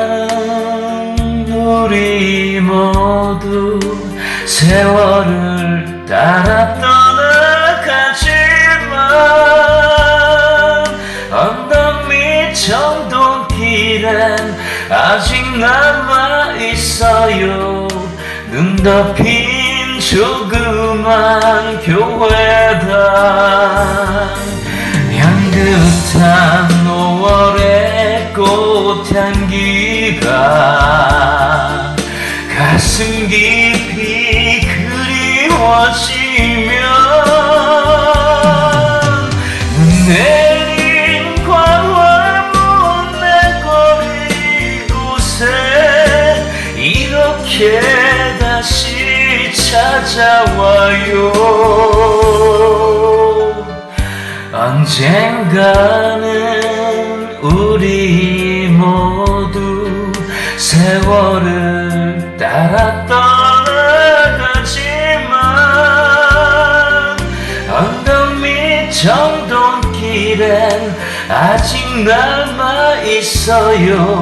우리 모두 세월을 따라 떠나가지만 언덕 밑 정동길엔 아직 남아있어요. 눈 덮인 조그만 교회당 향긋한 5월의 꽃향기가 깊이 그리워지면 눈 내린 광화문 내거리 곳에 이렇게 다시 찾아와요. 언젠가는 우리 모두 세월을 떠 정동길엔 아직 남아 있어요.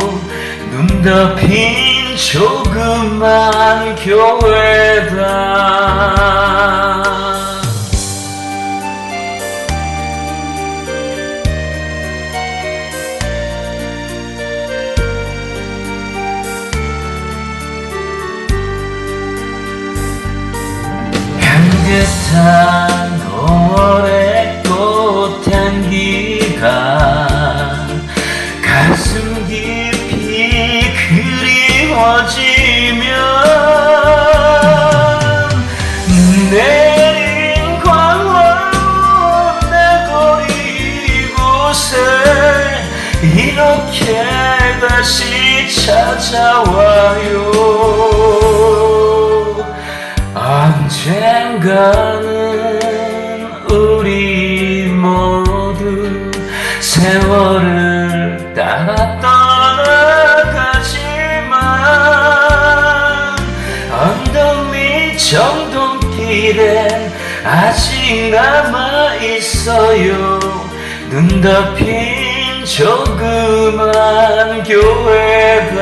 눈 덮인 조그만 교회당 향긋한 가슴 깊이 그리워지면 내린 광화문 내거리 곳에 이렇게 다시 찾아와요. 언젠가는 우리 모두 세월을 따라 떠나가지만 언덕 밑 정동길엔 아직 남아 있어요. 눈 덮인 조그만 교회가